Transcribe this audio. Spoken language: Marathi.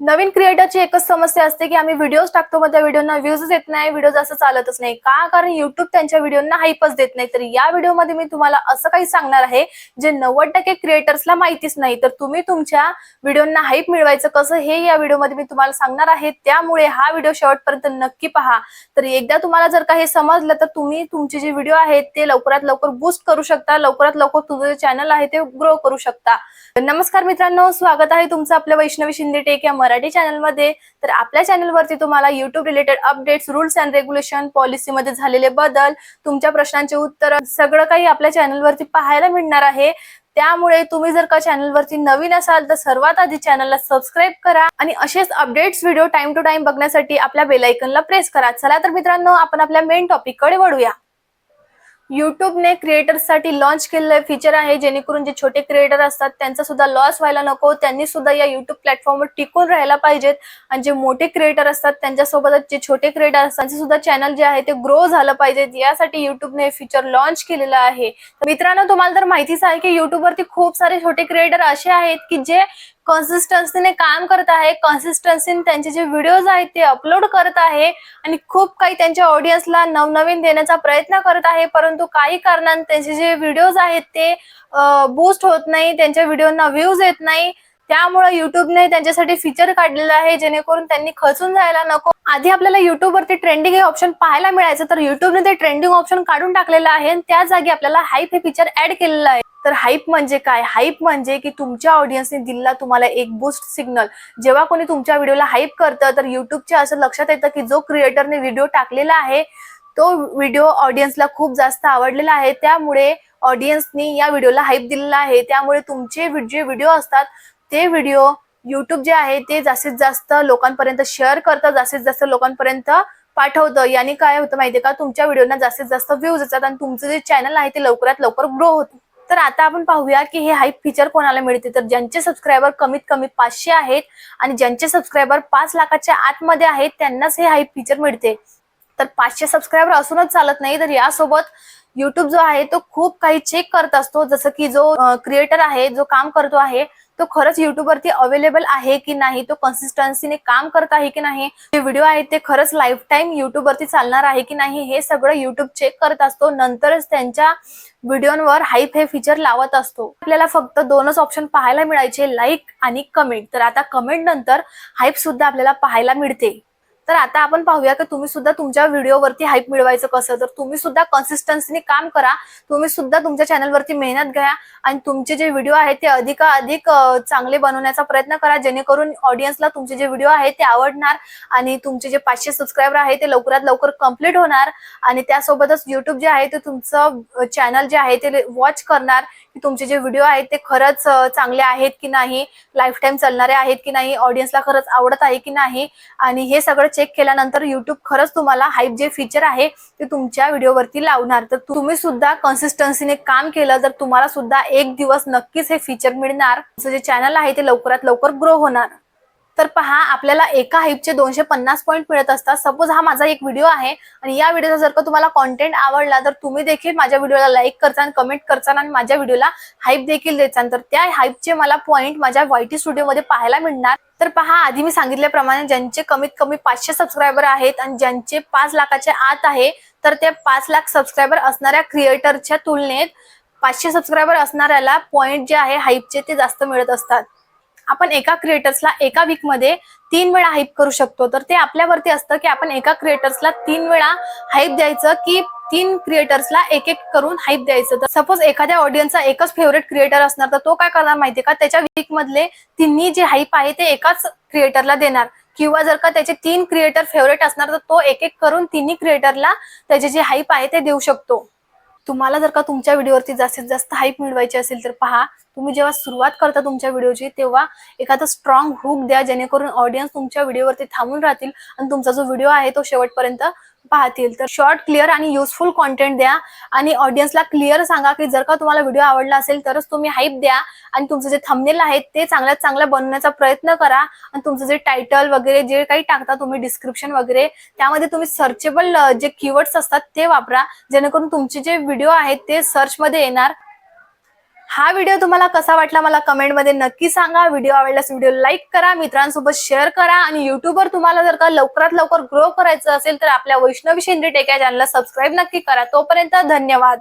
नवीन क्रिएटरची एकच समस्या असते की आम्ही व्हिडिओज टाकतो मग त्या व्हिडिओना व्ह्यूज येत नाही व्हिडिओ असं चालतच नाही. का? कारण युट्यूब त्यांच्या व्हिडिओना हाईपच देत नाही. तर या व्हिडिओमध्ये मी तुम्हाला असं काही सांगणार आहे जे नव्वद टक्के क्रिएटर्सला माहितीच नाही. तर तुम्ही तुमच्या व्हिडिओना हाईप मिळवायचं कसं हे या व्हिडिओमध्ये मी तुम्हाला सांगणार आहे. त्यामुळे हा व्हिडिओ शेवटपर्यंत नक्की पहा. तर एकदा तुम्हाला जर का हे समजलं तर तुम्ही तुमचे जे व्हिडिओ आहेत ते लवकरात लवकर बूस्ट करू शकता. लवकरात लवकर तुमचं जे चॅनल आहे ते ग्रो करू शकता. नमस्कार मित्रांनो स्वागत आहे तुमचं आपल्या वैष्णवी शिंदे टेक या मराठी चॅनलमध्ये तर आपल्या चॅनलवरती तुम्हाला YouTube related updates rules and regulation पॉलिसीमध्ये झालेले बदल तुमच्या प्रश्नांचे उत्तर सगळं काही आपल्या चॅनलवरती पाहायला मिळणार आहे. त्यामुळे तुम्ही जर का चॅनलवरती नवीन असाल तर सर्वात आधी चॅनलला सबस्क्राईब करा आणि असेच updates video time to time बघण्यासाठी आपल्या बेलायकनला प्रेस करा. चला तर मित्रांनो आपण आपल्या मेन टॉपिककडे वळूया. युट्यूबने क्रिएटर्ससाठी लॉन्च केलेलं फीचर आहे जेणेकरून जे छोटे क्रिएटर असतात त्यांचा सुद्धा लॉस व्हायला नको. त्यांनी सुद्धा या युट्यूब प्लॅटफॉर्मवर टिकून राहायला पाहिजेत. आणि जे मोठे क्रिएटर असतात त्यांच्यासोबतच जे छोटे क्रिएटर असतात त्यांचे सुद्धा चॅनल जे आहे ते ग्रो झालं पाहिजेत. यासाठी युट्यूबने हे फीचर लॉन्च केलेलं आहे. मित्रांनो तुम्हाला तर माहितीच आहे की युट्यूबवरती खूप सारे छोटे क्रिएटर असे आहेत की जे कन्सिस्टन्सीने काम करत आहे. कन्सिस्टन्सीने त्यांचे जे व्हिडिओज आहेत ते अपलोड करत आहे. आणि खूप काही त्यांच्या ऑडियन्सला नवनवीन देण्याचा प्रयत्न करत आहे. परंतु काही कारणाने त्यांचे जे व्हिडिओज आहेत ते बूस्ट होत नाही. त्यांच्या व्हिडिओना व्ह्यूज येत नाही. त्यामुळे युट्यूबने त्यांच्यासाठी फीचर काढलेलं आहे. जेणेकरून त्यांनी खचून जायला नको. आधी आपल्याला युट्यूबवरती ट्रेंडिंग हे ऑप्शन पाहायला मिळायचं. तर युट्यूबने ते ट्रेंडिंग ऑप्शन काढून टाकलेलं आहे. आणि त्या जागी आपल्याला हाईप हे फीचर ऍड केलेलं आहे. तर हाईप म्हणजे काय? हाईप म्हणजे की तुमच्या ऑडियन्सने दिला तुम्हाला एक बूस्ट सिग्नल जेव्हा कोणी तुमच्या व्हिडिओला हाईप करतं तर युट्यूबच्या असं लक्षात येतं की जो क्रिएटरने व्हिडिओ टाकलेला आहे तो व्हिडिओ ऑडियन्सला खूप जास्त आवडलेला आहे. त्यामुळे ऑडियन्सनी या व्हिडिओला हाईप दिलेला आहे. त्यामुळे तुमचे जे व्हिडिओ असतात ते व्हिडिओ युट्यूब जे आहे ते जास्तीत जास्त लोकांपर्यंत शेअर करतं जास्तीत जास्त लोकांपर्यंत पाठवतं. याने काय होतं माहितीये का? तुमच्या व्हिडिओना जास्तीत जास्त व्ह्यूज येतात आणि तुमचं जे चॅनल आहे ते लवकरात लवकर ग्रो होतं. तर आता आपण पाहूया की हे हाईप फीचर कोणाला मिळते? तर ज्यांचे सबस्क्रायबर कमीत कमी पाचशे आहेत आणि ज्यांचे सबस्क्रायबर पाच लाखाच्या आतमध्ये आहेत त्यांनाच हे हाईप फीचर मिळते. तर पाचशे सबस्क्रायबर असूनच चालत नाही तर यासोबत युट्यूब जो आहे तो खूप काही चेक करत असतो. जसं की जो क्रिएटर आहे जो काम करतो आहे तो खरंच युट्यूबवरती अवेलेबल आहे की नाही? तो कन्सिस्टन्सीने काम करत आहे की नाही? जे व्हिडिओ आहेत ते खरंच लाईफ टाईम युट्यूबवरती चालणार आहे की नाही हे सगळं युट्यूब चेक करत असतो. नंतरच त्यांच्या व्हिडिओवर हाईप हे फीचर लावत असतो. आपल्याला फक्त दोनच ऑप्शन पाहायला मिळायचे लाईक आणि कमेंट तर आता कमेंट नंतर हाईप सुद्धा आपल्याला पाहायला मिळते. तर आता आपण पाहूया की तुम्ही सुद्धा तुमच्या व्हिडिओवरती हाईप मिळवायचं कसं? तर तुम्ही सुद्धा कन्सिस्टन्सीने काम करा. तुम्ही सुद्धा तुमच्या चॅनलवरती मेहनत घ्या आणि तुमचे जे व्हिडिओ आहेत ते अधिकाधिक चांगले बनवण्याचा प्रयत्न करा. जेणेकरून ऑडियन्सला तुमचे जे व्हिडिओ आहेत ते आवडणार आणि तुमचे जे पाचशे सबस्क्रायबर आहे ते लवकरात लवकर कंप्लीट होणार. आणि त्यासोबतच युट्यूब जे आहे ते तुमचं चॅनल जे आहे ते वॉच करणार. की तुमचे जे व्हिडिओ आहेत ते खरंच चांगले आहेत की नाही? लाईफ टाईम चालणारे आहेत की नाही? ऑडियन्सला खरंच आवडत आहे की नाही? आणि हे सगळं चेक केल्यानंतर युट्यूब खरंच तुम्हाला हाईप जे फीचर आहे ते तुमच्या व्हिडिओवरती लावणार. तर तुम्ही सुद्धा कन्सिस्टन्सीने काम केलं तर तुम्हाला सुद्धा एक दिवस नक्कीच हे फीचर मिळणार. तुमचं जे चॅनल आहे ते लवकरात लवकर ग्रो होणार. तर पहा आपल्याला एका हाईपचे दोनशे पन्नास पॉईंट मिळत असतात. सपोज हा माझा एक व्हिडिओ आहे आणि या व्हिडिओचा जर का तुम्हाला कॉन्टेंट आवडला तर तुम्ही देखील माझ्या व्हिडिओला लाईक करसान कमेंट करसान आणि माझ्या व्हिडिओला हाईप देखील देसान. तर त्या हाईपचे मला पॉईंट माझ्या वायटी स्टुडिओमध्ये पाहायला मिळणार. तर पहा आधी मी सांगितल्याप्रमाणे ज्यांचे कमीत कमी पाचशे सबस्क्रायबर आहेत आणि ज्यांचे पाच लाखाच्या आत आहे तर ते पाच लाख सबस्क्रायबर असणाऱ्या क्रिएटरच्या तुलनेत पाचशे सबस्क्रायबर असणाऱ्याला पॉईंट जे आहे हाईपचे ते जास्त मिळत असतात. आपण एका क्रिएटर्सला एका वीकमध्ये तीन वेळा हाईप करू शकतो. तर ते आपल्यावरती असतं की आपण एका क्रिएटर्सला तीन वेळा हाईप द्यायचं की तीन क्रिएटर्सला एक एक करून हाईप द्यायचं. तर सपोज एखाद्या ऑडियन्सचा एकच फेवरेट क्रिएटर असणार तर तो काय करणार माहितीये का? त्याच्या वीक मधले तिन्ही जे हाईप आहे ते एकाच क्रिएटरला देणार. किंवा जर का त्याचे तीन क्रिएटर फेवरेट असणार तर तो एक एक करून तिन्ही क्रिएटरला त्याचे जे हाईप आहे ते देऊ शकतो. तुम्हाला जर का तुमच्या व्हिडिओवरती जास्तीत जास्त हाईप मिळवायची असेल तर पहा तुम्ही जेव्हा सुरुवात करता तुमच्या व्हिडिओची तेव्हा एखादा स्ट्रॉंग हुक द्या जेणेकरून ऑडियन्स तुमच्या व्हिडिओवरती थांबून राहतील आणि तुमचा जो व्हिडिओ आहे तो शेवटपर्यंत पाहतील. तर शॉर्ट क्लिअर आणि युजफुल कॉन्टेंट द्या आणि ऑडियन्सला क्लिअर सांगा की जर का तुम्हाला व्हिडिओ आवडला असेल तरच तुम्ही हाईप द्या आणि तुमचं जे थंबनेल आहे ते चांगल्यात चांगलं बनवण्याचा प्रयत्न करा आणि तुमचं जे टायटल वगैरे जे काही टाकता तुम्ही डिस्क्रिप्शन वगैरे त्यामध्ये तुम्ही सर्चेबल जे कीवर्ड्स असतात ते वापरा. जेणेकरून तुमचे जे व्हिडिओ आहेत ते सर्चमध्ये येणार हा व्हिडिओ तुम्हाला कसा वाटला मला कमेंटमध्ये नक्की सांगा. व्हिडिओ आवडल्यास व्हिडिओ लाईक करा मित्रांसोबत शेअर करा आणि युट्यूबवर तुम्हाला जर का लवकरात लवकर ग्रो करायचं असेल तर आपल्या वैष्णवी शेंद्री टेक्या चॅनलला सबस्क्राईब नक्की करा. तोपर्यंत धन्यवाद.